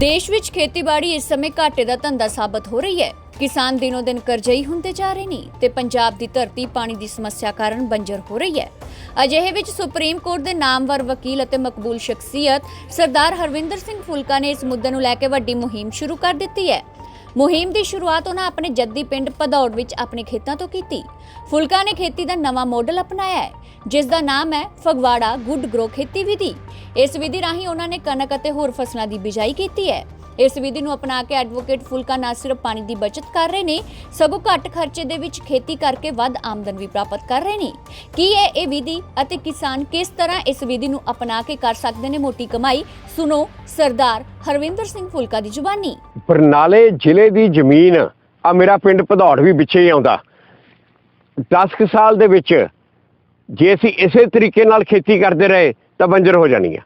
ਦੇਸ਼ ਵਿੱਚ ਖੇਤੀਬਾੜੀ ਇਸ ਸਮੇਂ ਘਾਟੇ ਦਾ ਧੰਦਾ ਸਾਬਤ ਹੋ ਰਹੀ ਹੈ। ਕਿਸਾਨ ਦਿਨੋ ਦਿਨ ਕਰਜ਼ਈ ਹੁੰਦੇ ਜਾ ਰਹੇ ਨੇ ਤੇ ਪੰਜਾਬ ਦੀ ਧਰਤੀ ਪਾਣੀ ਦੀ ਸਮੱਸਿਆ ਕਾਰਨ ਬੰਜਰ ਹੋ ਰਹੀ ਹੈ। ਅਜਿਹੇ ਵਿੱਚ ਸੁਪਰੀਮ ਕੋਰਟ ਦੇ ਨਾਮਵਰ ਵਕੀਲ ਅਤੇ ਮਕਬੂਲ ਸ਼ਖਸੀਅਤ ਸਰਦਾਰ ਹਰਵਿੰਦਰ ਸਿੰਘ ਫੁਲਕਾ ਨੇ ਇਸ ਮੁੱਦੇ ਨੂੰ ਲੈ ਕੇ ਵੱਡੀ ਮੁਹਿੰਮ ਸ਼ੁਰੂ ਕਰ ਦਿੱਤੀ ਹੈ। ਮੁਹਿੰਮ ਦੀ ਸ਼ੁਰੂਆਤ ਉਹਨਾਂ ਆਪਣੇ ਜੱਦੀ ਪਿੰਡ ਭਦੌੜ ਵਿੱਚ ਆਪਣੇ ਖੇਤਾਂ ਤੋਂ ਕੀਤੀ। ਫੁਲਕਾ ਨੇ ਖੇਤੀ ਦਾ ਨਵਾਂ ਮਾਡਲ ਅਪਣਾਇਆ ਹੈ, ਜਿਸ ਦਾ ਨਾਮ ਹੈ ਫਗਵਾੜਾ ਗੁੱਡ ਗਰੋ ਖੇਤੀ ਵਿਧੀ। ਇਸ ਵਿਧੀ ਰਾਹੀਂ ਉਹਨਾਂ ਨੇ ਕਣਕ ਅਤੇ ਹੋਰ ਫਸਲਾਂ ਦੀ ਬਿਜਾਈ ਕੀਤੀ ਹੈ। ਇਸ ਵਿਧੀ ਨੂੰ ਅਪਣਾ ਕੇ ਐਡਵੋਕੇਟ ਫੁਲਕਾ ਨਾ ਸਿਰਫ ਪਾਣੀ ਦੀ ਬਚਤ ਕਰ ਰਹੇ ਨੇ, ਸਗੋਂ ਘੱਟ ਖਰਚੇ ਦੇ ਵਿੱਚ ਖੇਤੀ ਕਰਕੇ ਵੱਧ ਆਮਦਨ ਵੀ ਪ੍ਰਾਪਤ ਕਰ ਰਹੇ ਨੇ। ਕੀ ਹੈ ਇਹ ਵਿਧੀ ਅਤੇ ਕਿਸਾਨ ਕਿਸ ਤਰ੍ਹਾਂ ਇਸ ਵਿਧੀ ਨੂੰ ਅਪਣਾ ਕੇ ਕਰ ਸਕਦੇ ਨੇ? ਮੋਟੀ ਕਮਾਈ, ਸੁਣੋ, ਸਰਦਾਰ ਹਰਵਿੰਦਰ ਸਿੰਘ ਫੁਲਕਾ ਦੀ ਜ਼ੁਬਾਨੀ। ਬਰਨਾਲੇ ਜ਼ਿਲ੍ਹੇ ਦੀ ਜ਼ਮੀਨ ਆ ਮੇਰਾ ਪਿੰਡ ਭਦੌੜ ਵੀ ਵਿੱਚੇ ਹੀ ਆਉਂਦਾ। 10 ਕੁ ਸਾਲ ਦੇ ਵਿੱਚ ਜੇ ਅਸੀਂ ਇਸੇ ਤਰੀਕੇ ਨਾਲ ਖੇਤੀ ਕਰਦੇ ਰਹੇ, ਤਾਂ ਬੰਜਰ ਹੋ ਜਾਣੀ ਆ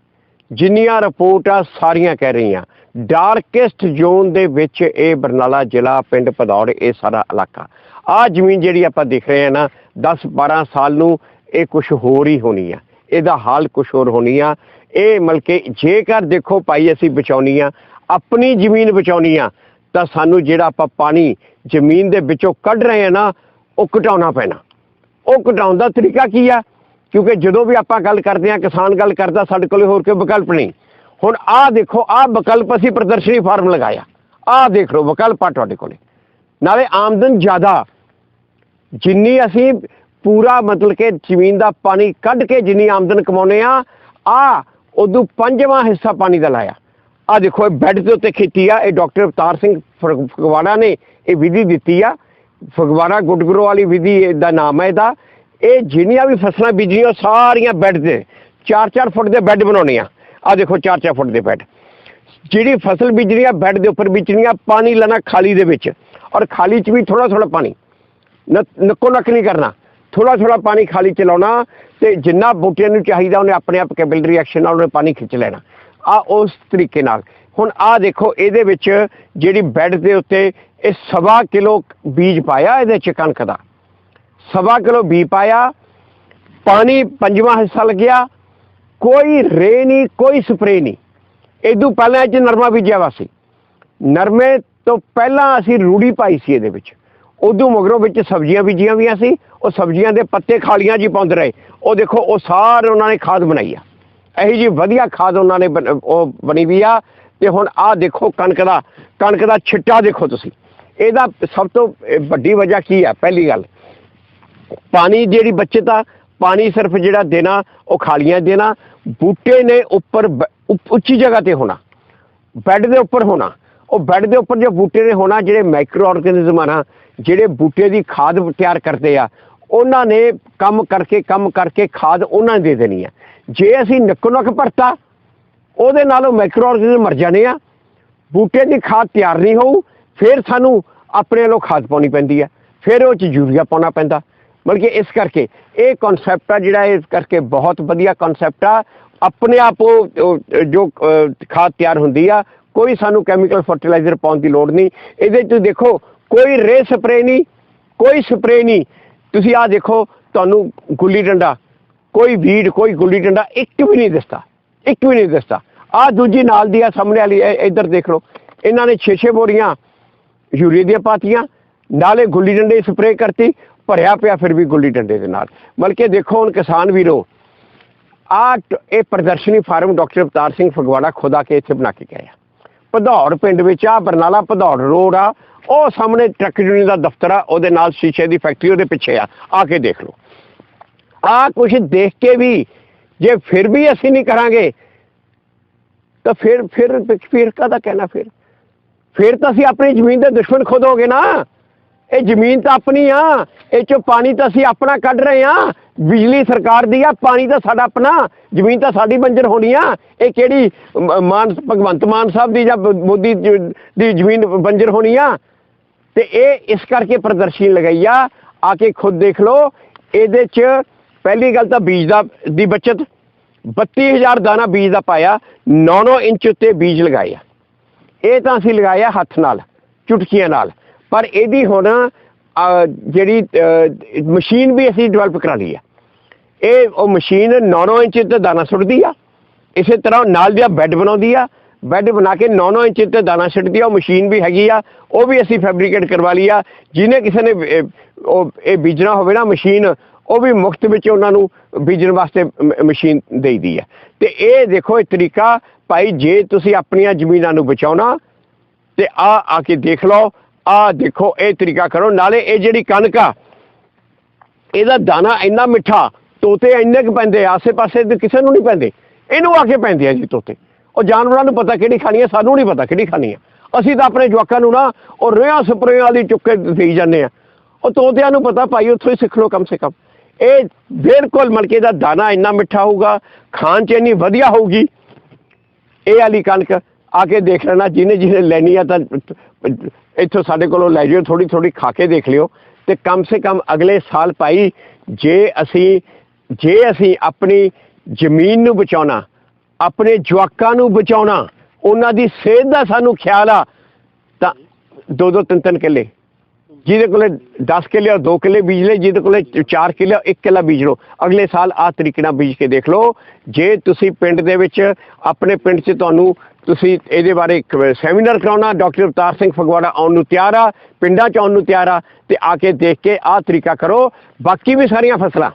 ਜਿੰਨੀਆਂ ਰਿਪੋਰਟਾਂ ਸਾਰੀਆਂ ਕਹਿ ਰਹੀਆਂ। ਡਾਰਕੈਸਟ ਜ਼ੋਨ ਦੇ ਵਿੱਚ ਇਹ ਬਰਨਾਲਾ ਜ਼ਿਲ੍ਹਾ, ਪਿੰਡ ਭਦੌੜ, ਇਹ ਸਾਰਾ ਇਲਾਕਾ। ਆ ਜ਼ਮੀਨ ਜਿਹੜੀ ਆਪਾਂ ਦੇਖ ਰਹੇ ਹਾਂ ਨਾ 10 12 ਸਾਲ ਨੂੰ ਇਹ ਕੁਝ ਹੋਰ ਹੀ ਹੋਣੀ ਆ। ਇਹਦਾ ਹਾਲ ਕੁਝ ਹੋਰ ਹੋਣੀ ਆ। ਇਹ ਮਲਕੇ ਜੇਕਰ ਦੇਖੋ ਭਾਈ, ਅਸੀਂ ਬਚਾਉਣੀ ਆ, ਆਪਣੀ ਜ਼ਮੀਨ ਬਚਾਉਣੀ ਆ, ਤਾਂ ਸਾਨੂੰ ਜਿਹੜਾ ਆਪਾਂ ਪਾਣੀ ਜ਼ਮੀਨ ਦੇ ਵਿੱਚੋਂ ਕੱਢ ਰਹੇ ਆ ਨਾ, ਉਹ ਘਟਾਉਣਾ ਪੈਣਾ। ਉਹ ਘਟਾਉਣ ਦਾ ਤਰੀਕਾ ਕੀ ਆ? ਕਿਉਂਕਿ ਜਦੋਂ ਵੀ ਆਪਾਂ ਗੱਲ ਕਰਦੇ ਆ ਕਿਸਾਨ ਗੱਲ ਕਰਦਾ, ਸਾਡੇ ਕੋਲ ਹੋਰ ਕੋਈ ਵਿਕਲਪ ਨਹੀਂ। ਹੁਣ ਆਹ ਦੇਖੋ, ਆਹ ਵਿਕਲਪ ਅਸੀਂ ਪ੍ਰਦਰਸ਼ਨੀ ਫਾਰਮ ਲਗਾਇਆ। ਆਹ ਦੇਖ ਲਓ, ਵਿਕਲਪ ਆ ਤੁਹਾਡੇ ਕੋਲੇ। ਨਾਲੇ ਆਮਦਨ ਜ਼ਿਆਦਾ। ਜਿੰਨੀ ਅਸੀਂ ਪੂਰਾ ਮਤਲਬ ਕਿ ਜ਼ਮੀਨ ਦਾ ਪਾਣੀ ਕੱਢ ਕੇ ਜਿੰਨੀ ਆਮਦਨ ਕਮਾਉਨੇ ਆ ਆ ਉਦੋਂ ਪੰਜਵਾਂ ਹਿੱਸਾ ਪਾਣੀ ਦਾ ਲਾਇਆ। ਆ ਦੇਖੋ, ਇਹ ਬੈੱਡ ਦੇ ਉੱਤੇ ਖੇਤੀ ਆ, ਇਹ ਡਾਕਟਰ ਅਵਤਾਰ ਸਿੰਘ ਫਗ- ਫਗਵਾੜਾ ਨੇ ਇਹ ਵਿਧੀ ਦਿੱਤੀ ਆ। ਫਗਵਾੜਾ ਗੁੱਡਗਰੋ ਵਾਲੀ ਵਿਧੀ ਦਾ ਨਾਮ ਹੈ ਇਹਦਾ। ਇਹ ਜਿੰਨੀਆਂ ਵੀ ਫਸਲਾਂ ਬੀਜਣੀਆਂ, ਉਹ ਸਾਰੀਆਂ ਬੈੱਡ ਦੇ 4-4 ਫੁੱਟ ਦੇ ਬੈੱਡ ਬਣਾਉਣੇ ਆ। ਆ ਦੇਖੋ 4-4 ਫੁੱਟ ਦੇ ਬੈੱਡ। ਜਿਹੜੀ ਫਸਲ ਬੀਜਣੀ ਆ, ਬੈੱਡ ਦੇ ਉੱਪਰ ਬੀਜਣੀ ਆ, ਪਾਣੀ ਲੈਣਾ ਖਾਲੀ ਦੇ ਵਿੱਚ। ਔਰ ਖਾਲੀ 'ਚ ਵੀ ਥੋੜਾ ਥੋੜਾ ਪਾਣੀ। ਨ- ਨੱਕੋ ਨੱਕ ਨਹੀਂ ਕਰਨਾ। ਥੋੜਾ ਥੋੜਾ ਪਾਣੀ ਖਾਲੀ 'ਚ ਲਾਉਣਾ ਤੇ ਜਿੰਨਾ ਬੂਟਿਆਂ ਨੂੰ ਚਾਹੀਦਾ, ਉਹਨੇ ਆਪਣੇ ਆਪ ਕੈਪਿਲਰੀ ਐਕਸ਼ਨ ਨਾਲ ਉਹਨੇ ਪਾਣੀ ਖਿੱਚ ਲੈਣਾ। ਆ ਉਸ ਤਰੀਕੇ ਨਾਲ। ਹੁਣ ਆ ਦੇਖੋ, ਇਹਦੇ ਵਿੱਚ ਜਿਹੜੀ ਬੈੱਡ ਦੇ ਉੱਤੇ ਇਹ ਸਵਾ ਕਿਲੋ ਬੀਜ ਪਾਇਆ, ਇਹਦੇ ਚ ਕਣਕ ਦਾ। ਸਵਾ ਕਿਲੋ ਬੀਜ ਪਾਇਆ, ਪਾਣੀ ਪੰਜਵਾਂ ਹਿੱਸਾ ਲੱਗਿਆ, ਕੋਈ ਰੇ ਨਹੀਂ, ਕੋਈ ਸਪਰੇ ਨਹੀਂ। ਇਦੋਂ ਪਹਿਲਾਂ ਇਹ 'ਚ ਨਰਮਾ ਬੀਜਿਆ ਵਾ ਸੀ। ਨਰਮੇ ਤੋਂ ਪਹਿਲਾਂ ਅਸੀਂ ਰੂੜੀ ਪਾਈ ਸੀ ਇਹਦੇ ਵਿੱਚ। ਉਦੋਂ ਮਗਰੋਂ ਵਿੱਚ ਸਬਜ਼ੀਆਂ ਬੀਜੀਆਂ ਵੀਆਂ ਸੀ। ਉਹ ਸਬਜ਼ੀਆਂ ਦੇ ਪੱਤੇ ਖਾਲੀਆਂ ਜੀ ਪਾਉਂਦੇ ਰਹੇ। ਉਹ ਦੇਖੋ, ਉਹ ਸਾਰੇ ਉਹਨਾਂ ਨੇ ਖਾਦ ਬਣਾਈ ਆ। ਇਹੀ ਜੀ ਵਧੀਆ ਖਾਦ ਉਹਨਾਂ ਨੇ ਬਣ- ਉਹ ਬਣੀ ਵੀ ਆ। ਤੇ ਹੁਣ ਆਹ ਦੇਖੋ ਕਣਕ ਦਾ ਕਣਕ ਦਾ ਛਿੱਟਾ ਦੇਖੋ ਤੁਸੀਂ। ਇਹਦਾ ਸਭ ਤੋਂ ਵੱਡੀ ਵਜ੍ਹਾ ਕੀ ਆ? ਪਹਿਲੀ ਗੱਲ ਪਾਣੀ ਜਿਹੜੀ ਬੱਚਤ ਆ, ਪਾਣੀ ਸਿਰਫ ਜਿਹੜਾ ਦੇਣਾ, ਉਹ ਖਾਲੀਆਂ ਦੇਣਾ, ਬੂਟੇ ਨੇ ਉੱਪਰ ਬ- ਉੱਚੀ ਜਗ੍ਹਾ ਤੇ ਹੋਣਾ, ਬੈੱਡ ਦੇ ਉੱਪਰ ਹੋਣਾ, ਉਹ ਬੈੱਡ ਦੇ ਉੱਪਰ ਜੋ ਬੂਟੇ ਨੇ ਹੋਣਾ, ਜਿਹੜੇ ਮਾਈਕਰੋ ਆਰਗੇਨਿਜ਼ਮ ਆ ਨਾ, ਜਿਹੜੇ ਬੂਟੇ ਦੀ ਖਾਦ ਤਿਆਰ ਕਰਦੇ ਆ, ਉਹਨਾਂ ਨੇ ਕੰਮ ਕਰਕੇ ਕੰਮ ਕਰਕੇ ਖਾਦ ਉਹਨਾਂ ਨੇ ਦੇ ਦੇਣੀ ਆ। ਜੇ ਅਸੀਂ ਨੱਕੋ ਨੱਕ ਭਰਤਾ, ਉਹਦੇ ਨਾਲ ਉਹ ਮਾਈਕਰੋ ਆਰਗੇਨਿਜ਼ਮ ਮਰ ਜਾਣੇ ਆ, ਬੂਟੇ ਦੀ ਖਾਦ ਤਿਆਰ ਨਹੀਂ ਹੋਊ, ਫਿਰ ਸਾਨੂੰ ਆਪਣੇ ਵੱਲੋਂ ਖਾਦ ਪਾਉਣੀ ਪੈਂਦੀ ਆ, ਫਿਰ ਉਹ ਚ ਯੂਰੀਆ ਪਾਉਣਾ ਪੈਂਦਾ। ਬਲਕਿ ਇਸ ਕਰਕੇ, ਇਹ ਕਨਸੈਪਟ ਆ ਜਿਹੜਾ ਇਸ ਕਰਕੇ ਬਹੁਤ ਵਧੀਆ ਕਨਸੈਪਟ ਆ। ਆਪਣੇ ਆਪ ਉਹ ਜੋ ਖਾਦ ਤਿਆਰ ਹੁੰਦੀ ਆ, ਕੋਈ ਸਾਨੂੰ ਕੈਮੀਕਲ ਫਰਟੀਲਾਈਜ਼ਰ ਪਾਉਣ ਦੀ ਲੋੜ ਨਹੀਂ। ਇਹਦੇ ਚ ਦੇਖੋ, ਕੋਈ ਰੇ ਸਪਰੇ ਨਹੀਂ, ਕੋਈ ਸਪਰੇ ਨਹੀਂ। ਤੁਸੀਂ ਆ ਦੇਖੋ, ਤੁਹਾਨੂੰ ਗੁੱਲੀ ਡੰਡਾ, ਕੋਈ ਵੀਡ ਕੋਈ ਗੁੱਲੀ ਡੰਡਾ ਇੱਕ ਵੀ ਨਹੀਂ ਦਿਸਦਾ, ਇੱਕ ਵੀ ਨਹੀਂ ਦਿਸਦਾ। ਆ ਦੂਜੀ ਨਾਲ ਦੀ ਆ, ਸਾਹਮਣੇ ਵਾਲੀ ਇੱਧਰ ਦੇਖ ਲਓ। ਇਹਨਾਂ ਨੇ 6-6 ਬੋਰੀਆਂ ਯੂਰੀਆ ਦੀਆਂ ਪਾਤੀਆਂ, ਨਾਲੇ ਗੁੱਲੀ ਡੰਡੇ ਸਪਰੇਅ ਕਰਤੀ। ਭਰਿਆ ਪਿਆ ਫਿਰ ਵੀ ਗੁੱਲੀ ਡੰਡੇ ਦੇ ਨਾਲ। ਬਲਕਿ ਦੇਖੋ ਹੁਣ ਕਿਸਾਨ ਵੀਰੋ ਆ ਇਹ ਪ੍ਰਦਰਸ਼ਨੀ ਫਾਰਮ ਡਾਕਟਰ ਅਵਤਾਰ ਸਿੰਘ ਫਗਵਾੜਾ ਖੁਦਾ ਕੇ ਇੱਥੇ ਬਣਾ ਕੇ ਗਏ ਆ। ਭਦੌੜ ਪਿੰਡ ਵਿੱਚ ਆ, ਬਰਨਾਲਾ ਭਦੌੜ ਰੋਡ ਆ, ਉਹ ਸਾਹਮਣੇ ਟਰੱਕ ਯੂਨੀਅਨ ਦਾ ਦਫ਼ਤਰ ਆ, ਉਹਦੇ ਨਾਲ ਸ਼ੀਸ਼ੇ ਦੀ ਫੈਕਟਰੀ ਉਹਦੇ ਪਿੱਛੇ ਆ ਆ ਕੇ ਦੇਖ ਲਓ। ਆ ਕੁਝ ਦੇਖ ਕੇ ਵੀ ਜੇ ਫਿਰ ਵੀ ਅਸੀਂ ਨਹੀਂ ਕਰਾਂਗੇ, ਤਾਂ ਫਿਰ ਫਿਰ ਫਿਰ ਕਾਹਦਾ ਕਹਿਣਾ ਫਿਰ? ਫਿਰ ਤਾਂ ਅਸੀਂ ਆਪਣੀ ਜ਼ਮੀਨ ਦੇ ਦੁਸ਼ਮਣ ਖੁਦ ਹੋਗੇ ਨਾ। ਇਹ ਜ਼ਮੀਨ ਤਾਂ ਆਪਣੀ ਆ, ਇਹ ਚੋਂ ਪਾਣੀ ਤਾਂ ਅਸੀਂ ਆਪਣਾ ਕੱਢ ਰਹੇ ਆ। ਬਿਜਲੀ ਸਰਕਾਰ ਦੀ ਆ, ਪਾਣੀ ਤਾਂ ਸਾਡਾ ਆਪਣਾ, ਜ਼ਮੀਨ ਤਾਂ ਸਾਡੀ ਬੰਜਰ ਹੋਣੀ ਆ। ਇਹ ਕਿਹੜੀ ਮਾਨ, ਭਗਵੰਤ ਮਾਨ ਸਾਹਿਬ ਦੀ ਜਾਂ ਮੋਦੀ ਦੀ ਜ਼ਮੀਨ ਬੰਜਰ ਹੋਣੀ ਆ? ਤੇ ਇਹ ਇਸ ਕਰਕੇ ਪ੍ਰਦਰਸ਼ਨੀ ਲਗਾਈ ਆ। ਆ ਕੇ ਖੁਦ ਦੇਖ ਲਓ, ਇਹਦੇ ਚ ਪਹਿਲੀ ਗੱਲ ਤਾਂ ਬੀਜ ਦਾ, ਦੀ ਬਚਤ। 32000 ਦਾਣਾ ਬੀਜ ਦਾ ਪਾਇਆ 9-9 ਇੰਚ ਉੱਤੇ ਬੀਜ ਲਗਾਏ ਆ। ਇਹ ਤਾਂ ਅਸੀਂ ਲਗਾਇਆ ਹੱਥ ਨਾਲ, ਚੁਟਕੀਆਂ ਨਾਲ। ਪਰ ਇਹਦੀ ਹੁਣ ਜਿਹੜੀ ਮਸ਼ੀਨ ਵੀ ਅਸੀਂ ਡਿਵੈਲਪ ਕਰਾ ਲਈ ਆ। ਇਹ ਉਹ ਮਸ਼ੀਨ 9-9 ਇੰਚ ਤੇ ਦਾਣਾ ਸੁੱਟਦੀ ਆ। ਇਸੇ ਤਰ੍ਹਾਂ ਨਾਲ ਦੀਆਂ ਬੈੱਡ ਬਣਾਉਂਦੀ ਆ। ਬੈੱਡ ਬਣਾ ਕੇ 9-9 ਇੰਚ ਤੇ ਦਾਣਾ ਛੱਡਦੀ ਆ। ਉਹ ਮਸ਼ੀਨ ਵੀ ਹੈਗੀ ਆ। ਉਹ ਵੀ ਅਸੀਂ ਫੈਬਰੀਕੇਟ ਕਰਵਾ ਲਈ ਆ। ਜਿਹਨੇ ਕਿਸੇ ਨੇ ਉਹ, ਇਹ ਬੀਜਣਾ ਹੋਵੇ ਨਾ ਮਸ਼ੀਨ, ਉਹ ਵੀ ਮੁਫਤ ਵਿੱਚ ਉਹਨਾਂ ਨੂੰ ਬੀਜਣ ਵਾਸਤੇ ਮ- ਮਸ਼ੀਨ ਦੇਈਦੀ ਆ। ਤੇ ਇਹ ਦੇਖੋ, ਇਹ ਤਰੀਕਾ, ਭਾਈ ਜੇ ਤੁਸੀਂ ਆਪਣੀਆਂ ਜ਼ਮੀਨਾਂ ਨੂੰ ਬਚਾਉਣਾ, ਤੇ ਆ ਆ ਕੇ ਦੇਖ ਲਓ ਆ ਦੇਖੋ, ਇਹ ਤਰੀਕਾ ਕਰੋ, ਨਾਲੇ ਇਹ ਜਿਹੜੀ ਕਣਕ ਆ, ਇਹਦਾ ਦਾਣਾ ਇੰਨਾ ਮਿੱਠਾ, ਤੋਤੇ ਇੰਨੇ ਕੁ ਪੈਂਦੇ, ਆਸੇ-ਪਾਸੇ ਦੇ ਕਿਸੇ ਨੂੰ ਨਹੀਂ ਪੈਂਦੇ। ਇਹਨੂੰ ਆ ਕੇ ਪੈਂਦੇ ਆ ਜੀ ਤੋਤੇ। ਉਹ ਜਾਨਵਰਾਂ ਨੂੰ ਪਤਾ ਕਿਹੜੀ ਖਾਣੀ ਆ, ਸਾਨੂੰ ਨਹੀਂ ਪਤਾ ਕਿਹੜੀ ਖਾਣੀ ਆ। ਅਸੀਂ ਤਾਂ ਆਪਣੇ ਜਵਾਕਾਂ ਨੂੰ ਨਾ, ਉਹ ਰਿਆਂ ਸਪਰੇਆਂ ਵਾਲੀ ਚੁੱਕ ਕੇ ਦੇਈ ਜਾਂਦੇ ਆ। ਉਹ ਤੋਤਿਆਂ ਨੂੰ ਪਤਾ, ਭਾਈ, ਉੱਥੋਂ ਹੀ ਸਿੱਖ ਲਓ ਕਮ ਸੇ ਕਮ। ਇਹ ਬਿਲਕੁਲ ਮਲਕੇ ਦਾ ਦਾਣਾ ਇੰਨਾ ਮਿੱਠਾ ਹੋਊਗਾ, ਖਾਣ ਚ ਇੰਨੀ ਵਧੀਆ ਹੋਊਗੀ। ਇਹ ਵਾਲੀ ਕਣਕ ਆ ਕੇ ਦੇਖ ਲੈਣਾ, ਜਿਹਨੇ ਜਿਹਨੇ ਲੈਣੀ ਆ ਤਾਂ ਇੱਥੋਂ ਸਾਡੇ ਕੋਲੋਂ ਲੈ ਜਿਓ ਥੋੜੀ ਥੋੜੀ ਖਾ ਕੇ ਦੇਖ ਲਿਓ। ਤੇ ਕਮ ਸੇ ਕਮ ਅਗਲੇ ਸਾਲ ਭਾਈ, ਜੇ ਅਸੀਂ ਜੇ ਅਸੀਂ ਆਪਣੀ ਜ਼ਮੀਨ ਨੂੰ ਬਚਾਉਣਾ, ਆਪਣੇ ਜਵਾਕਾਂ ਨੂੰ ਬਚਾਉਣਾ, ਉਹਨਾਂ ਦੀ ਸਿਹਤ ਦਾ ਸਾਨੂੰ ਖਿਆਲ ਆ, ਤਾਂ ਦੋ ਦੋ, ਤਿੰਨ ਤਿੰਨ ਕਿੱਲੇ। ਜਿਹਦੇ ਕੋਲੇ 10 ਕਿੱਲੇ ਔਰ 2 ਕਿੱਲੇ ਬੀਜ ਲੈ ਜਿਹਦੇ ਕੋਲੇ 4 ਕਿੱਲੇ 1 ਕਿੱਲਾ ਬੀਜ ਲਓ। ਅਗਲੇ ਸਾਲ ਆ ਤਰੀਕੇ ਨਾਲ ਬੀਜ ਕੇ ਦੇਖ ਲਓ। ਜੇ ਤੁਸੀਂ ਪਿੰਡ ਦੇ ਵਿੱਚ, ਆਪਣੇ ਪਿੰਡ 'ਚ ਤੁਹਾਨੂੰ ਤੁਸੀਂ ਇਹਦੇ ਬਾਰੇ ਇੱਕ ਸੈਮੀਨਾਰ ਕਰਾਉਣਾ, ਡਾਕਟਰ ਅਵਤਾਰ ਸਿੰਘ ਫਗਵਾੜਾ ਆਉਣ ਨੂੰ ਤਿਆਰ ਆ, ਪਿੰਡਾਂ 'ਚ ਆਉਣ ਨੂੰ ਤਿਆਰ ਆ, ਤੇ ਆ ਕੇ ਦੇਖ ਕੇ ਆਹ ਤਰੀਕਾ ਕਰੋ। ਬਾਕੀ ਵੀ ਸਾਰੀਆਂ ਫਸਲਾਂ,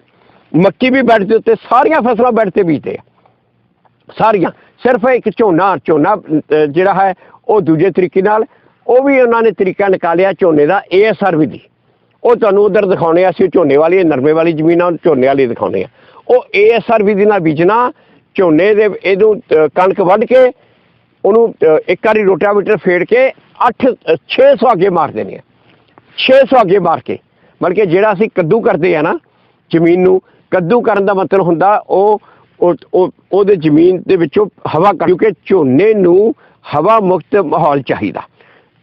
ਮੱਕੀ ਵੀ ਬੈੱਡ ਦੇ ਉੱਤੇ, ਸਾਰੀਆਂ ਫਸਲਾਂ ਬੈੱਡ ਤੇ ਬੀਜਦੇ ਆ। ਸਾਰੀਆਂ, ਸਿਰਫ ਇੱਕ ਝੋਨਾ ਝੋਨਾ ਜਿਹੜਾ ਹੈ, ਉਹ ਦੂਜੇ ਤਰੀਕੇ ਨਾਲ, ਉਹ ਵੀ ਉਹਨਾਂ ਨੇ ਤਰੀਕਾ ਨਿਕਾਲਿਆ ਝੋਨੇ ਦਾ ਏਐਸਆਰ ਵਿਧੀ ਉਹ ਤੁਹਾਨੂੰ ਉਧਰ ਦਿਖਾਉਣੇ ਆ, ਅਸੀਂ ਝੋਨੇ ਵਾਲੀ, ਨਰਮੇ ਵਾਲੀ ਜ਼ਮੀਨਾਂ ਝੋਨੇ ਵਾਲੀ ਦਿਖਾਉਣੇ ਆ। ਉਹ ਏਐਸਆਰ ਵਿਧੀ ਨਾਲ ਬੀਜਣਾ, ਝੋਨੇ ਦੇ ਇਹਨੂੰ ਕਣਕ ਵੱਢ ਕੇ ਉਹਨੂੰ ਇੱਕ ਵਾਰੀ ਰੋਟਾਵੀਟਰ ਫੇੜ ਕੇ 8 600 ਅੱਗੇ ਮਾਰ ਦੇਣੇ ਆ 600 ਅੱਗੇ ਮਾਰ ਕੇ। ਮਤਲਬ ਕਿ ਜਿਹੜਾ ਅਸੀਂ ਕੱਦੂ ਕਰਦੇ ਆ ਨਾ, ਜ਼ਮੀਨ ਨੂੰ, ਕੱਦੂ ਕਰਨ ਦਾ ਮਤਲਬ ਹੁੰਦਾ ਉਹ ਉਹਦੇ ਜ਼ਮੀਨ ਦੇ ਵਿੱਚੋਂ ਹਵਾ ਕੱਢ, ਕਿਉਂਕਿ ਝੋਨੇ ਨੂੰ ਹਵਾ ਮੁਕਤ ਮਾਹੌਲ ਚਾਹੀਦਾ।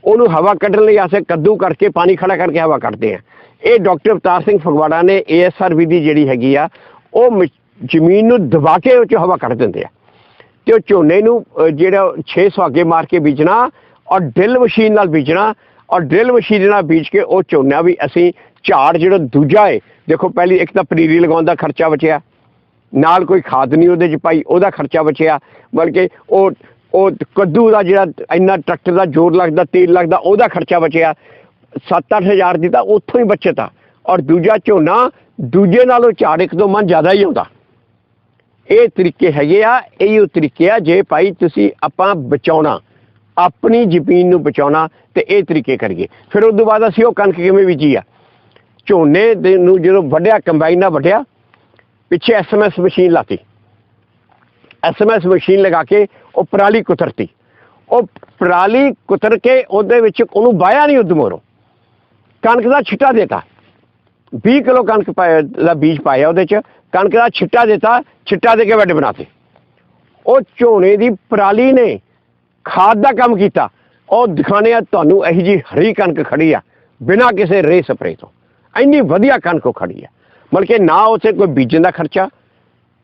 ਉਹਨੂੰ ਹਵਾ ਕੱਢਣ ਲਈ ਆਸੇ ਕੱਦੂ ਕਰਕੇ ਪਾਣੀ ਖੜਾ ਕਰਕੇ ਹਵਾ ਕੱਢਦੇ ਆ ਇਹ ਡਾਕਟਰ ਅਵਤਾਰ ਸਿੰਘ ਫਗਵਾੜਾ ਨੇ ਏਐਸਆਰ ਵਿਧੀ ਜਿਹੜੀ ਹੈਗੀ ਆ, ਉਹ ਮ- ਜ਼ਮੀਨ ਨੂੰ ਦਬਾ ਕੇ ਉਹ 'ਚੋਂ ਹਵਾ ਕੱਢ ਦਿੰਦੇ ਆ। ਤੇ ਉਹ ਝੋਨੇ ਨੂੰ ਅਹ, ਜਿਹੜਾ 600 ਸੁਹਾਗੇ ਮਾਰ ਕੇ ਬੀਜਣਾ ਔਰ ਡਰਿਲ ਮਸ਼ੀਨ ਨਾਲ ਬੀਜਣਾ ਔਰ ਡਰਿਲ ਮਸ਼ੀਨ ਨਾਲ ਬੀਜ ਕੇ ਉਹ ਝੋਨਾ ਵੀ ਅਸੀਂ ਝਾੜ ਜਿਹੜਾ ਦੂਜਾ ਹੈ ਦੇਖੋ ਪਹਿਲੀ ਇੱਕ ਤਾਂ ਪਨੀਰੀ ਲਗਾਉਣ ਦਾ ਖਰਚਾ ਬਚਿਆ ਨਾਲ ਕੋਈ ਖਾਦ ਨਹੀਂ ਉਹਦੇ ਚ ਪਾਈ ਉਹਦਾ ਖਰਚਾ ਬਚਿਆ ਬਲਕਿ ਉਹ ਉਹ ਕੱਦੂ ਦਾ ਜਿਹੜਾ ਇੰਨਾ ਟਰੈਕਟਰ ਦਾ ਜ਼ੋਰ ਲੱਗਦਾ ਤੇਲ ਲੱਗਦਾ ਉਹਦਾ ਖਰਚਾ ਬਚਿਆ 7-8000 ਦੀ ਤਾਂ ਉੱਥੋਂ ਹੀ ਬਚਤ ਆ ਔਰ ਦੂਜਾ ਝੋਨਾ ਦੂਜੇ ਨਾਲੋਂ ਝਾੜ ਇੱਕ ਦੋ ਮਨ ਜ਼ਿਆਦਾ ਹੀ ਆਉਂਦਾ। ਇਹ ਤਰੀਕੇ ਹੈਗੇ ਆ, ਇਹ ਉਹ ਤਰੀਕੇ ਆ ਜੇ ਭਾਈ ਤੁਸੀਂ ਆਪਾਂ ਬਚਾਉਣਾ, ਆਪਣੀ ਜ਼ਮੀਨ ਨੂੰ ਬਚਾਉਣਾ ਤੇ ਇਹ ਤਰੀਕੇ ਕਰੀਏ। ਫਿਰ ਉਸ ਤੋਂ ਬਾਅਦ ਅਸੀਂ ਉਹ ਕਣਕ ਕਿਵੇਂ ਬੀਜੀ ਆ? ਝੋਨੇ ਦੇ ਨੂੰ ਜਦੋਂ ਵੱਢਿਆ, ਕੰਬਾਈਨ ਨਾਲ ਵੱਢਿਆ, ਪਿੱਛੇ ਐਸਐਮਐਸ ਮਸ਼ੀਨ ਲਾਤੀ। ਐਸਐਮਐਸ ਮਸ਼ੀਨ ਲਗਾ ਕੇ ਉਹ ਪਰਾਲੀ ਕੁਤਰਤੀ। ਉਹ ਪਰਾਲੀ ਕੁਤਰ ਕੇ ਉਹਦੇ ਵਿੱਚ ਉਹਨੂੰ ਵਾਇਆ ਨਹੀਂ ਉਦਮੋਰੋ ਕਣਕ ਦਾ ਛਿੱਟਾ ਦੇਤਾ। 20 ਕਿਲੋ ਕਣਕ ਪਾਇਆ, ਦਾ ਬੀਜ ਪਾਇਆ ਉਹਦੇ ਚ ਕਣਕ ਦਾ ਛਿੱਟਾ ਦਿੱਤਾ, ਛਿੱਟਾ ਦੇ ਕੇ ਵੱਡੇ ਬਣਾਤੇ। ਉਹ ਝੋਨੇ ਦੀ ਪਰਾਲੀ ਨੇ ਖਾਦ ਦਾ ਕੰਮ ਕੀਤਾ। ਉਹ ਦਿਖਾਣੇ ਆ, ਤੁਹਾਨੂੰ ਇਹੀ ਜੀ ਹਰੀ ਕਣਕ ਖੜੀ ਆ, ਬਿਨਾਂ ਕਿਸੇ ਰੇ ਸਪਰੇ ਤੋਂ। ਇੰਨੀ ਵਧੀਆ ਕਣਕ ਉਹ ਖੜੀ ਆ। ਮਤਲਬ ਕਿ ਨਾ ਉਥੇ ਕੋਈ ਬੀਜਣ ਦਾ ਖਰਚਾ,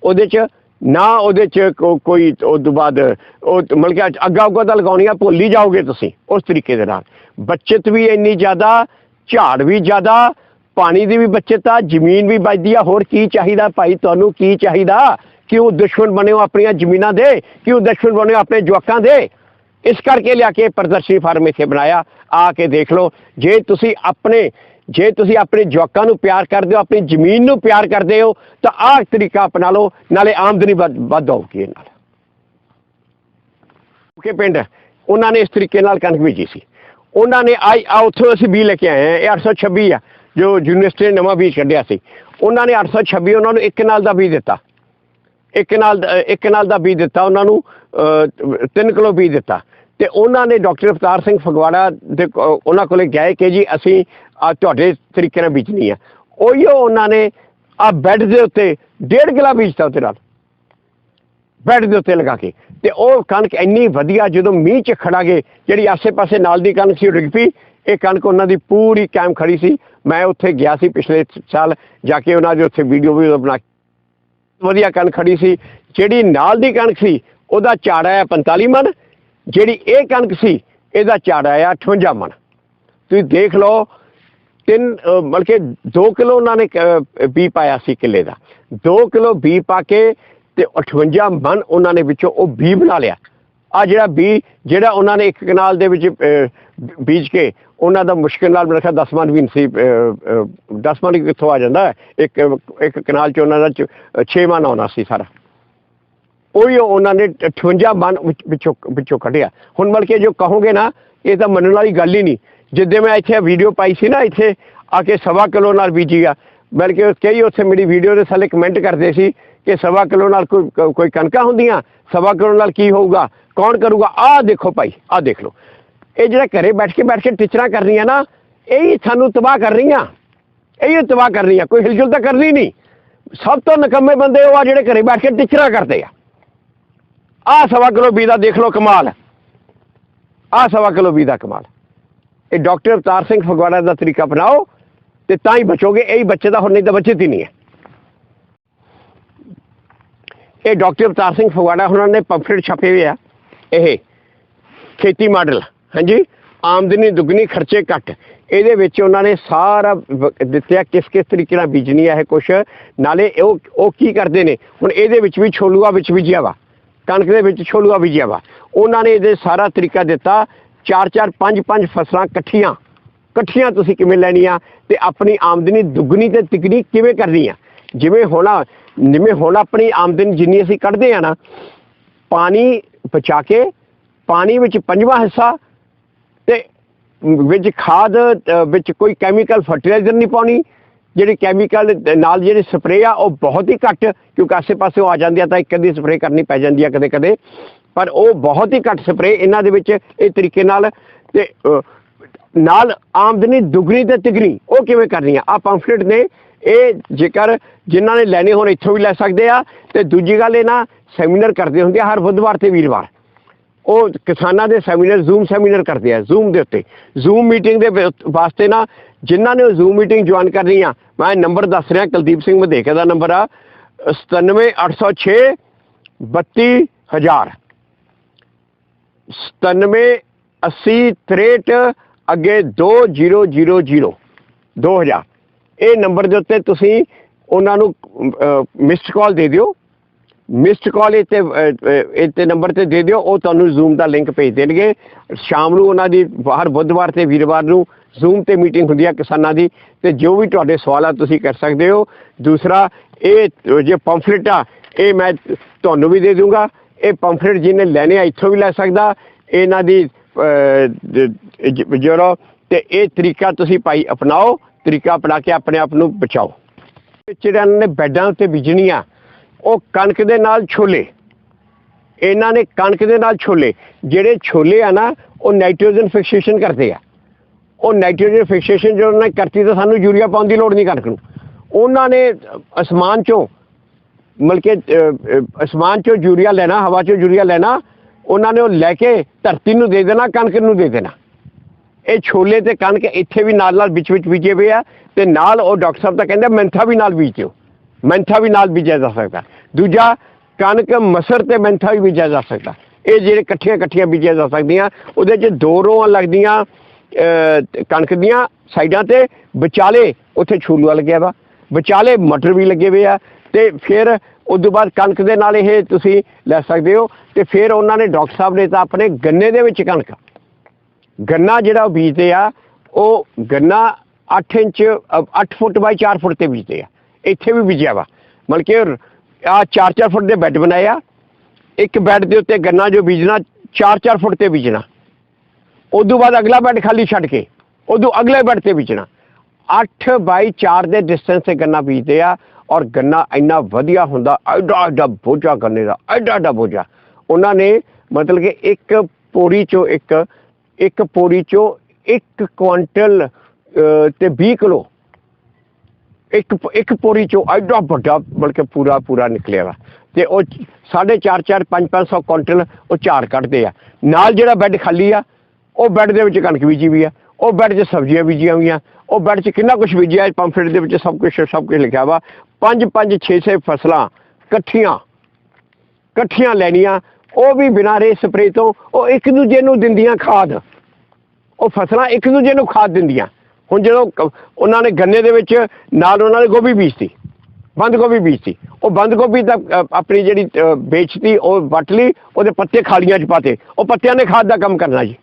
ਉਹਦੇ ਚ ਨਾ ਉਹਦੇ ਚ ਕੋਈ ਉਹ ਤੋਂ ਬਾਅਦ, ਉਹ ਮਤਲਬ ਕਿ ਅੱਗਾ ਉੱਗਾ ਤਾਂ ਲਗਾਉਣੀ ਆ, ਭੁੱਲ ਜਾਓਗੇ ਤੁਸੀਂ ਉਸ ਤਰੀਕੇ ਦੇ ਨਾਲ। ਬੱਚਤ ਵੀ ਇੰਨੀ ਜ਼ਿਆਦਾ, ਝਾੜ ਵੀ ਜ਼ਿਆਦਾ ਪਾਣੀ ਦੀ ਵੀ ਬੱਚਤ ਆ, ਜ਼ਮੀਨ ਵੀ ਬਚਦੀ ਆ। ਹੋਰ ਕੀ ਚਾਹੀਦਾ ਭਾਈ? ਤੁਹਾਨੂੰ ਕੀ ਚਾਹੀਦਾ? ਕਿਉਂ ਦੁਸ਼ਮਣ ਬਣਿਓ ਆਪਣੀਆਂ ਜ਼ਮੀਨਾਂ ਦੇ? ਕਿਉਂ ਦੁਸ਼ਮਣ ਬਣਿਓ ਆਪਣੇ ਜਵਾਕਾਂ ਦੇ? ਇਸ ਕਰਕੇ ਲਿਆ ਕੇ ਪ੍ਰਦਰਸ਼ਨੀ ਫਾਰਮ ਇੱਥੇ ਬਣਾਇਆ। ਆ ਕੇ ਦੇਖ ਲਓ, ਜੇ ਤੁਸੀਂ ਆਪਣੇ, ਜੇ ਤੁਸੀਂ ਆਪਣੇ ਜਵਾਕਾਂ ਨੂੰ ਪਿਆਰ ਕਰਦੇ ਹੋ, ਆਪਣੀ ਜ਼ਮੀਨ ਨੂੰ ਪਿਆਰ ਕਰਦੇ ਹੋ, ਤਾਂ ਆਹ ਤਰੀਕਾ ਅਪਣਾ ਲਓ, ਨਾਲੇ ਆਮਦਨੀ ਵੱਧ ਵੱਧ ਆਊਗੀ ਨਾਲ। ਕਿ ਪਿੰਡ, ਉਹਨਾਂ ਨੇ ਇਸ ਤਰੀਕੇ ਨਾਲ ਕਣਕ ਬੀਜੀ ਸੀ। ਉਹਨਾਂ ਨੇ ਆਈ, ਆ ਉੱਥੋਂ ਅਸੀਂ ਬੀਜ ਲੈ ਕੇ ਆਏ ਹਾਂ, ਇਹ 826 ਆ। ਜੋ ਯੂਨੀਵਰਸਿਟੀ ਨੇ ਨਵਾਂ ਬੀਜ ਕੱਢਿਆ ਸੀ, ਉਹਨਾਂ ਨੇ 826 ਉਹਨਾਂ ਨੂੰ ਇੱਕ ਨਾਲ ਦਾ ਬੀਜ ਦਿੱਤਾ। ਇੱਕ ਨਾਲ ਇੱਕ ਨਾਲ ਦਾ ਬੀਜ ਦਿੱਤਾ ਉਹਨਾਂ ਨੂੰ 3 ਕਿਲੋ ਬੀਜ ਦਿੱਤਾ। ਤੇ ਉਹਨਾਂ ਨੇ ਡਾਕਟਰ ਅਵਤਾਰ ਸਿੰਘ ਫਗਵਾੜਾ ਦੇ ਕੋ- ਉਹਨਾਂ ਕੋਲੇ ਗਏ ਕਿ ਜੀ ਅਸੀਂ ਆ ਤੁਹਾਡੇ ਤਰੀਕੇ ਨਾਲ ਬੀਜਣੀ ਆ। ਉਹੀਓ ਉਹਨਾਂ ਨੇ ਆ ਬੈੱਡ ਦੇ ਉੱਤੇ ਡੇਢ ਕਿਲਾ ਬੀਜਤਾ ਉਹਦੇ ਨਾਲ। ਬੈੱਡ ਦੇ ਉੱਤੇ ਲਗਾ ਕੇ। ਤੇ ਉਹ ਕਣਕ ਇੰਨੀ ਵਧੀਆ ਜਦੋਂ ਮੀਂਹ ਚ ਖੜਾ ਗਏ, ਜਿਹੜੀ ਆਸੇ-ਪਾਸੇ ਨਾਲ ਦੀ ਕਣਕ ਸੀ, ਉਹ ਡਿੱਗ ਪਈ। ਇਹ ਕਣਕ ਉਹਨਾਂ ਦੀ ਪੂਰੀ ਕਾਇਮ ਖੜੀ ਸੀ। ਮੈਂ ਉੱਥੇ ਗਿਆ ਸੀ ਪਿਛਲੇ ਸਾਲ ਜਾ ਕੇ ਉਹਨਾਂ ਦੇ ਉੱਥੇ ਵੀਡੀਓ ਵੀ ਬਣਾ ਵਧੀਆ ਕਣਕ ਖੜੀ ਸੀ। ਜਿਹੜੀ ਨਾਲ ਦੀ ਕਣਕ ਸੀ ਉਹਦਾ ਝਾੜ ਆਇਆ 45 ਮਣ। ਜਿਹੜੀ ਇਹ ਕਣਕ ਸੀ ਇਹਦਾ ਝਾੜ ਆਇਆ 58 ਮਣ। ਤੁਸੀਂ ਦੇਖ ਲਓ ਤਿੰਨ ਅਹ, ਮਤਲਬ ਕਿ 2 ਕਿਲੋ ਉਹਨਾਂ ਨੇ ਬੀ ਪਾਇਆ ਸੀ ਕਿੱਲੇ ਦਾ। 2 ਕਿਲੋ ਬੀ ਪਾ ਕੇ ਤੇ 58 ਮਣ ਉਹਨਾਂ ਨੇ ਵਿੱਚੋਂ ਉਹ ਬੀ ਬਣਾ ਲਿਆ। ਆ ਜਿਹੜਾ ਬੀ, ਜਿਹੜਾ ਉਹਨਾਂ ਨੇ ਇੱਕ ਕਨਾਲ ਦੇ ਵਿੱਚ ਬੀਜ ਕੇ ਉਹਨਾਂ ਦਾ ਮੁਸ਼ਕਿਲ ਨਾਲ ਮੇਰੇ ਖਿਆਲ 10 ਮਣ ਵੀ ਨਹੀਂ ਸੀ 10 ਮਣ ਕਿੱਥੋਂ ਆ ਜਾਂਦਾ ਇੱਕ ਇੱਕ ਕਨਾਲ ਚ ਉਹਨਾਂ ਦਾ 6 ਮਨ ਆਉਣਾ ਸੀ ਸਾਰਾ। ਉਹੀ ਉਹਨਾਂ ਨੇ 58 ਮਣ ਵਿੱਚ- ਵਿੱਚੋਂ ਵਿੱਚੋਂ ਕੱਢਿਆ। ਹੁਣ ਮਤਲਬ ਕਿ ਜੋ ਕਹੋਗੇ ਨਾ, ਇਹ ਤਾਂ ਮੰਨਣ ਵਾਲੀ ਗੱਲ ਹੀ ਨਹੀਂ। ਜਿੱਦੇ ਮੈਂ ਇੱਥੇ ਵੀਡੀਓ ਪਾਈ ਸੀ ਨਾ, ਇੱਥੇ ਆ ਕੇ ਸਵਾ ਕਿਲੋ ਨਾਲ ਬੀਜੀ ਆ। ਬਲਕਿ ਕਈ ਉੱਥੇ ਮੇਰੀ ਵੀਡੀਓ ਦੇ ਥੱਲੇ ਕਮੈਂਟ ਕਰਦੇ ਸੀ ਕਿ ਸਵਾ ਕਿਲੋ ਨਾਲ ਕੋਈ ਕੋਈ ਕਣਕਾਂ ਹੁੰਦੀਆਂ, ਸਵਾ ਕਿਲੋ ਨਾਲ ਕੀ ਹੋਊਗਾ, ਕੌਣ ਕਰੂਗਾ? ਆਹ ਦੇਖੋ ਭਾਈ, ਆਹ ਦੇਖ ਲਓ। ਇਹ ਜਿਹੜਾ ਘਰੇ ਬੈਠ ਕੇ ਬੈਠ ਕੇ ਟੀਚਰਾਂ ਕਰ ਰਹੀਆਂ ਨਾ, ਇਹ ਸਾਨੂੰ ਤਬਾਹ ਕਰ ਰਹੀਆਂ। ਇਹੀ ਤਬਾਹ ਕਰ ਰਹੀਆਂ, ਕੋਈ ਹਿਲਜੁਲ ਤਾਂ ਕਰਨੀ ਨਹੀਂ। ਸਭ ਤੋਂ ਨਕੰਮੇ ਬੰਦੇ ਉਹ ਆ ਜਿਹੜੇ ਘਰੇ ਬੈਠ ਕੇ ਟੀਚਰਾਂ ਕਰਦੇ ਆ। ਆਹ ਸਵਾ ਕਿਲੋ ਬੀ ਦਾ ਦੇਖ ਲਓ ਕਮਾਲ। ਆਹ ਸਵਾ ਕਿਲੋ ਬੀ ਦਾ ਕਮਾਲ। ਇਹ ਡਾਕਟਰ ਅਵਤਾਰ ਸਿੰਘ ਫਗਵਾੜਾ ਦਾ ਤਰੀਕਾ ਅਪਣਾਓ ਤੇ ਤਾਂ ਹੀ ਬਚੋਗੇ, ਇਹ ਹੀ ਬੱਚੇ ਦਾ ਹੁਣ ਨਹੀਂ ਤਾਂ ਬੱਚੇ ਹੀ ਨਹੀਂ ਹੈ। ਇਹ ਡਾਕਟਰ ਅਵਤਾਰ ਸਿੰਘ ਫਗਵਾੜਾ ਉਹਨਾਂ ਨੇ ਪੰਫਲੇਟ ਛਾਪੇ ਹੋਏ ਆ, ਇਹ ਖੇਤੀ ਮਾਡਲ, ਹਾਂਜੀ? ਆਮਦਨੀ, ਦੁੱਗਣੀ, ਖਰਚੇ ਘੱਟ। ਇਹਦੇ ਵਿੱਚ ਉਹਨਾਂ ਨੇ ਸਾਰਾ ਵ- ਦਿੱਤਿਆ ਕਿਸ ਕਿਸ ਤਰੀਕੇ ਨਾਲ ਬੀਜਣੀ ਹੈ ਇਹ ਕੁਛ। ਨਾਲੇ ਉਹ ਉਹ ਕੀ ਕਰਦੇ ਨੇ? ਹੁਣ ਇਹਦੇ ਵਿੱਚ ਵੀ ਛੋਲੂਆ ਵਿੱਚ ਬੀਜਿਆ ਵਾ। ਕਣਕ ਦੇ ਵਿੱਚ ਛੋਲੂਆ ਬੀਜਿਆ ਵਾ। ਉਹਨਾਂ ਨੇ ਇਹਦੇ ਸਾਰਾ ਤਰੀਕਾ ਦਿੱਤਾ ਚਾਰ ਚਾਰ ਪੰਜ ਪੰਜ ਫਸਲਾਂ ਇਕੱਠੀਆਂ। ਇਕੱਠੀਆਂ ਤੁਸੀਂ ਕਿਵੇਂ ਲੈਣੀਆਂ ਤੇ ਆਪਣੀ ਆਮਦਨੀ ਦੁੱਗਣੀ ਤੇ ਤਿੱਗਣੀ ਕਿਵੇਂ ਕਰਨੀ ਆ? ਜਿਵੇਂ ਹੋਣਾ ਜਿਵੇਂ ਹੁਣ ਆਪਣੀ ਆਮਦਨੀ ਜਿੰਨੀ ਅਸੀਂ ਕੱਢਦੇ ਆ ਨਾ, ਪਾਣੀ ਬਚਾ ਕੇ, ਪਾਣੀ ਵਿੱਚ ਪੰਜਵਾਂ ਹਿੱਸਾ ਤੇ ਵਿੱਚ ਖਾਦ ਵਿੱਚ ਕੋਈ ਕੈਮੀਕਲ ਫਰਟੀਲਾਈਜ਼ਰ ਨਹੀਂ ਪਾਉਣੀ, ਜਿਹੜੀ ਕੈਮੀਕਲ ਨਾਲ ਜਿਹੜੀ ਸਪਰੇਅ ਆ, ਉਹ ਬਹੁਤ ਹੀ ਘੱਟ, ਕਿਉਂਕਿ ਆਸੇ ਪਾਸੇ ਆ ਜਾਂਦੀ ਆ ਤਾਂ ਇੱਕ ਅੱਧੀ ਸਪਰੇਅ ਕਰਨੀ ਪੈ ਜਾਂਦੀ ਆ ਕਦੇ ਕਦੇ ਪਰ ਉਹ ਬਹੁਤ ਹੀ ਘੱਟ ਸਪਰੇਅ ਇਹਨਾਂ ਦੇ ਵਿੱਚ, ਇਹ ਤਰੀਕੇ ਨਾਲ ਤੇ ਨਾਲ ਆਮਦਨੀ ਦੁੱਗਣੀ ਤੇ ਤਿਗਣੀ, ਉਹ ਕਿਵੇਂ ਕਰਨੀ ਆ ਆ ਪੰਫਲੇਟ ਨੇ ਇਹ ਜੇਕਰ ਜਿਨ੍ਹਾਂ ਨੇ ਲੈਣੇ ਹੋਣ ਇੱਥੋਂ ਵੀ ਲੈ ਸਕਦੇ ਆ, ਤੇ ਦੂਜੀ ਗੱਲ ਇਹ ਨਾ, ਸੈਮੀਨਾਰ ਕਰਦੇ ਹੁੰਦੇ ਆ ਹਰ ਬੁੱਧਵਾਰ ਤੇ ਵੀਰਵਾਰ। ਉਹ ਕਿਸਾਨਾਂ ਦੇ ਸੈਮੀਨਾਰ ਜ਼ੂਮ ਸੈਮੀਨਾਰ ਕਰਦੇ ਆ ਜ਼ੂਮ ਦੇ ਉੱਤੇ। ਜ਼ੂਮ ਮੀਟਿੰਗ ਦੇ ਵਾਸਤੇ ਨਾ, ਜਿਨ੍ਹਾਂ ਨੇ ਜ਼ੂਮ ਮੀਟਿੰਗ ਜੁਆਇਨ ਕਰਨੀ ਆ ਮੈਂ ਨੰਬਰ ਦੱਸ ਰਿਹਾ, ਕੁਲਦੀਪ ਸਿੰਘ ਮਧੇਕੇ ਦਾ ਨੰਬਰ ਆ 97806 32000 97 80 63 ਅੱਗੇ 2000 2000 ਇਹ ਨੰਬਰ ਦੇ ਉੱਤੇ ਤੁਸੀਂ ਉਹਨਾਂ ਨੂੰ ਮਿਸਡ ਕਾਲ ਦੇ ਦਿਓ। ਮਿਸਡ ਕਾਲ ਇੱਥੇ ਇੱਥੇ ਨੰਬਰ ਤੇ ਦੇ ਦਿਓ। ਉਹ ਤੁਹਾਨੂੰ ਜ਼ੂਮ ਦਾ ਲਿੰਕ ਭੇਜ ਦੇਣਗੇ। ਸ਼ਾਮ ਨੂੰ ਉਹਨਾਂ ਦੀ ਬਾਹਰ ਬੁੱਧਵਾਰ ਤੇ ਵੀਰਵਾਰ ਨੂੰ ਜ਼ੂਮ ਤੇ ਮੀਟਿੰਗ ਹੁੰਦੀ ਹੈ ਕਿਸਾਨਾਂ ਦੀ। ਤੇ ਜੋ ਵੀ ਤੁਹਾਡੇ ਸਵਾਲ ਆ, ਤੁਸੀਂ ਕਰ ਸਕਦੇ ਹੋ। ਦੂਸਰਾ, ਇਹ ਜੇ ਪੰਫਲੇਟ ਆ, ਇਹ ਮੈਂ ਤੁਹਾਨੂੰ ਵੀ ਦੇ ਦੂੰਗਾ। ਇਹ ਪੰਫਲੇਟ ਜਿਹਨੇ ਲੈਣੇ ਆ, ਇੱਥੋਂ ਵੀ ਲੈ ਸਕਦਾ। ਇਹਨਾਂ ਦੀ ਜਰੋ ਤੇ ਇਹ ਤਰੀਕਾ ਤੁਸੀਂ ਭਾਈ ਅਪਣਾਓ, ਤਰੀਕਾ ਅਪਣਾ ਕੇ ਆਪਣੇ ਆਪ ਨੂੰ ਬਚਾਓ। ਜਿਹੜਿਆਂ ਨੇ ਬੈੱਡਾਂ ਉੱਤੇ ਬੀਜਣੀਆਂ, ਉਹ ਕਣਕ ਦੇ ਨਾਲ ਛੋਲੇ। ਇਹਨਾਂ ਨੇ ਕਣਕ ਦੇ ਨਾਲ ਛੋਲੇ। ਜਿਹੜੇ ਛੋਲੇ ਆ ਨਾ, ਉਹ ਨਾਈਟ੍ਰੋਜਨ ਫਿਕਸੇਸ਼ਨ ਕਰਦੇ ਆ। ਉਹ ਨਾਈਟ੍ਰੋਜਨ ਫਿਕਸੇਸ਼ਨ ਜਦੋਂ ਉਹਨਾਂ ਨੇ ਕਰਤੀ ਤਾਂ ਸਾਨੂੰ ਯੂਰੀਆ ਪਾਉਣ ਦੀ ਲੋੜ ਨਹੀਂ ਕਣਕ ਨੂੰ। ਉਹਨਾਂ ਨੇ ਅਸਮਾਨ ਚੋਂ ਮਤਲਬ ਕਿ ਅਸਮਾਨ ਚੋਂ ਯੂਰੀਆ ਲੈਣਾ, ਹਵਾ ਚੋਂ ਯੂਰੀਆ ਲੈਣਾ ਉਹਨਾਂ ਨੇ ਉਹ ਲੈ ਕੇ ਧਰਤੀ ਨੂੰ ਦੇ ਦੇਣਾ, ਕਣਕ ਨੂੰ ਦੇ ਦੇਣਾ। ਇਹ ਛੋਲੇ ਤੇ ਕਣਕ ਇੱਥੇ ਵੀ ਨਾਲ ਨਾਲ ਵਿੱਚ ਵਿੱਚ ਬੀਜੇ ਹੋਏ ਆ ਤੇ ਨਾਲ ਉਹ ਡਾਕਟਰ ਸਾਹਿਬ ਤਾਂ ਕਹਿੰਦੇ ਮੈਂਥਾ ਵੀ ਨਾਲ ਬੀਜ ਦਿਓ ਮੈਂਥਾ ਵੀ ਨਾਲ ਬੀਜਿਆ ਜਾ ਸਕਦਾ। ਦੂਜਾ, ਕਣਕ, ਮਸਰ ਤੇ ਮੈਂਥਾ ਵੀ ਬੀਜਿਆ ਜਾ ਸਕਦਾ। ਇਹ ਜਿਹੜੇ ਇਕੱਠੀਆਂ ਇਕੱਠੀਆਂ ਬੀਜੀਆਂ ਜਾ ਸਕਦੀਆਂ, ਉਹਦੇ 'ਚ ਦੋ ਰੋਆਂ ਲੱਗਦੀਆਂ ਕਣਕ ਦੀਆਂ ਸਾਈਡਾਂ ਤੇ, ਵਿਚਾਲੇ ਉੱਥੇ ਛੋਲੂਆ ਲੱਗਿਆ ਵਾ। ਵਿਚਾਲੇ ਮਟਰ ਵੀ ਲੱਗੇ ਹੋਏ ਆ ਤੇ ਫਿਰ ਉਸ ਤੋਂ ਬਾਅਦ ਕਣਕ ਦੇ ਨਾਲ ਇਹ ਤੁਸੀਂ ਲੈ ਸਕਦੇ ਹੋ ਤੇ ਫਿਰ ਉਹਨਾਂ ਨੇ ਡਾਕਟਰ ਸਾਹਿਬ ਨੇ ਤਾਂ ਆਪਣੇ ਗੰਨੇ ਦੇ ਵਿੱਚ ਕਣਕ। ਗੰਨਾ ਜਿਹੜਾ ਉਹ ਬੀਜਦੇ ਆ, ਉਹ ਗੰਨਾ 8 ਇੰਚ 8 ਫੁੱਟ ਬਾਈ 4 ਫੁੱਟ ਤੇ ਬੀਜਦੇ ਆ। ਇੱਥੇ ਵੀ ਬੀਜਿਆ ਵਾ। ਮਤਲਬ ਕਿ ਆ 4-4 ਫੁੱਟ ਦੇ ਬੈੱਡ ਬਣਾਏ ਆ। ਇੱਕ ਬੈੱਡ ਦੇ ਉੱਤੇ ਗੰਨਾ ਜੋ ਬੀਜਣਾ 4-4 ਫੁੱਟ ਤੇ ਬੀਜਣਾ। ਉਦੋਂ ਬਾਅਦ ਅਗਲਾ ਬੈੱਡ ਖਾਲੀ ਛੱਡ ਕੇ, ਉਦੋਂ ਅਗਲੇ ਬੈੱਡ ਤੇ ਬੀਜਣਾ। 8 ਬਾਈ 4 ਦੇ ਡਿਸਟੈਂਸ ਤੇ ਗੰਨਾ ਬੀਜਦੇ ਆ। ਔਰ ਗੰਨਾ ਇੰਨਾ ਵਧੀਆ ਹੁੰਦਾ ਐਡਾ ਐਡਾ ਬੋਝਾ ਗੰਨੇ ਦਾ ਐਡਾ ਐਡਾ ਬੋਝਾ। ਉਹਨਾਂ ਨੇ ਮਤਲਬ ਕਿ ਇੱਕ ਪੋਰੀ ਚੋਂ ਇੱਕ ਇੱਕ ਪੋਰੀ ਚੋਂ ਇੱਕ ਕੁਇੰਟਲ ਅਹ, ਤੇ 20 ਕਿਲੋ। ਇੱਕ ਪ- ਇੱਕ ਪੋਰੀ ਚੋਂ ਐਡਾ ਵੱਡਾ ਬਲਕਿ ਪੂਰਾ ਪੂਰਾ ਨਿਕਲਿਆ ਵਾ। ਤੇ ਉਹ 4.5 4 5 500 ਕੁਇੰਟਲ ਉਹ ਝਾੜ ਕੱਢਦੇ ਆ। ਨਾਲ ਜਿਹੜਾ ਬੈੱਡ ਖਾਲੀ ਆ ਉਹ ਬੈੱਡ ਦੇ ਵਿੱਚ ਕਣਕ ਬੀਜੀ ਵੀ ਆ ਉਹ ਬੈੱਡ 'ਚ ਸਬਜ਼ੀਆਂ ਬੀਜੀਆਂ ਹੋਈਆਂ ਉਹ ਬੈੱਡ 'ਚ ਕਿੰਨਾ ਕੁਝ ਬੀਜਿਆ ਪੰਫਲੇਟ ਦੇ ਵਿੱਚ ਸਭ ਕੁਝ ਸਭ ਕੁਝ ਲਿਖਿਆ ਵਾ। ਪੰਜ ਪੰਜ 6 6 ਫਸਲਾਂ ਇਕੱਠੀਆਂ ਇਕੱਠੀਆਂ ਲੈਣੀਆਂ, ਉਹ ਵੀ ਬਿਨਾਂ ਰੇ ਸਪਰੇ ਤੋਂ, ਉਹ ਇੱਕ ਦੂਜੇ ਨੂੰ ਦਿੰਦੀਆਂ ਖਾਦ। ਉਹ ਫਸਲਾਂ ਇੱਕ ਦੂਜੇ ਨੂੰ ਖਾਦ ਦਿੰਦੀਆਂ। ਹੁਣ ਜਦੋਂ ਉਹਨਾਂ ਨੇ ਗੰਨੇ ਦੇ ਵਿੱਚ ਨਾਲ ਉਹਨਾਂ ਨੇ ਗੋਭੀ ਬੀਜਤੀ, ਬੰਦ ਗੋਭੀ ਬੀਜਤੀ। ਉਹ ਬੰਦ ਗੋਭੀ ਦਾ ਆਪਣੀ ਜਿਹੜੀ ਵੇਚਤੀ, ਉਹ ਵੱਟ ਲਈ, ਉਹਦੇ ਪੱਤੇ ਖਾਲੀਆਂ ਚ ਪਾਤੇ। ਉਹ ਪੱਤਿਆਂ ਨੇ ਖਾਦ ਦਾ ਕੰਮ ਕਰਨਾ ਜੀ।